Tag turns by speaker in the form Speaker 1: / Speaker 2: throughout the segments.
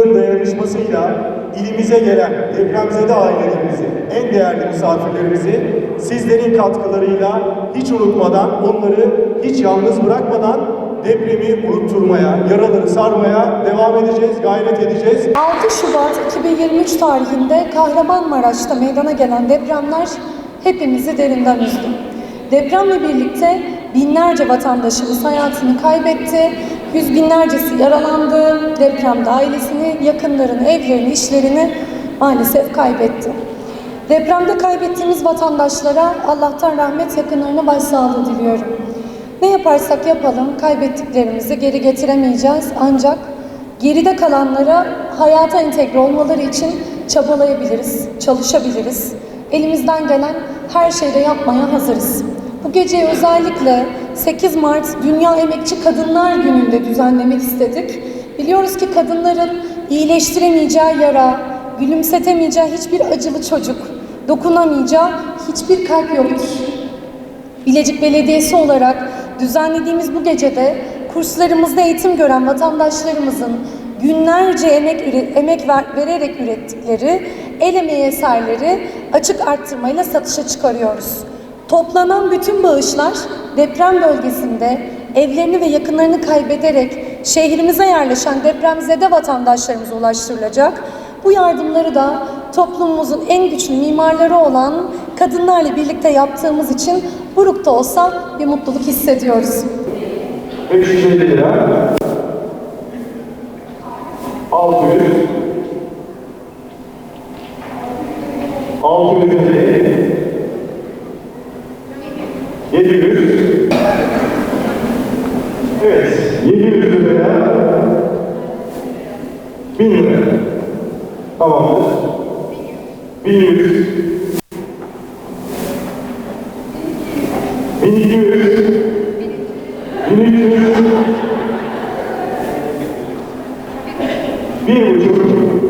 Speaker 1: kadının dayanışmasıyla ilimize gelen depremzede ailelerimizi, en değerli misafirlerimizi sizlerin katkılarıyla hiç unutmadan, onları hiç yalnız bırakmadan depremi unutturmaya, yaraları sarmaya devam edeceğiz, gayret edeceğiz.
Speaker 2: 6 Şubat 2023 tarihinde Kahramanmaraş'ta meydana gelen depremler hepimizi derinden üzdü. Depremle birlikte binlerce vatandaşımız hayatını kaybetti, yüz binlercesi yaralandı, depremde ailesini, yakınlarını, evlerini, işlerini maalesef kaybetti. Depremde kaybettiğimiz vatandaşlara Allah'tan rahmet yakınlarına başsağlığı diliyorum. Ne yaparsak yapalım kaybettiklerimizi geri getiremeyeceğiz ancak geride kalanlara hayata entegre olmaları için çabalayabiliriz, çalışabiliriz. Elimizden gelen her şeyi de yapmaya hazırız. Bu geceyi özellikle 8 Mart Dünya Emekçi Kadınlar Günü'nde düzenlemek istedik. Biliyoruz ki kadınların iyileştiremeyeceği yara, gülümsetemeyeceği hiçbir acılı çocuk, dokunamayacağı hiçbir kalp yoktur. Bilecik Belediyesi olarak düzenlediğimiz bu gecede kurslarımızda eğitim gören vatandaşlarımızın günlerce emek, emek ver- vererek ürettikleri el emeği eserleri açık arttırmayla satışa çıkarıyoruz. Toplanan bütün bağışlar deprem bölgesinde evlerini ve yakınlarını kaybederek şehrimize yerleşen depremzede vatandaşlarımıza ulaştırılacak. Bu yardımları da toplumumuzun en güçlü mimarları olan kadınlarla birlikte yaptığımız için buruk da olsa bir mutluluk hissediyoruz.
Speaker 3: 550 lira Tamamdır. 1100. 1200. 1300. 1,5.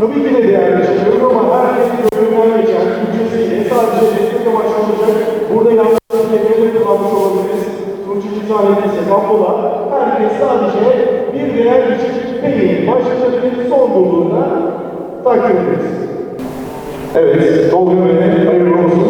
Speaker 3: Tabii ki de değerli çalışıyoruz ama herkesin gönlünden geçen bütçesiyle sadece destek amaçlı olacak. Burada yaptığımız kelimeleri kullanmış olabiliriz. Tunç iki tanesi hesapla. Herkes sadece bir değer için peki başka bir son bulduğunda takdir ederiz. Evet, Tolga Bey'e hayırlı olsun.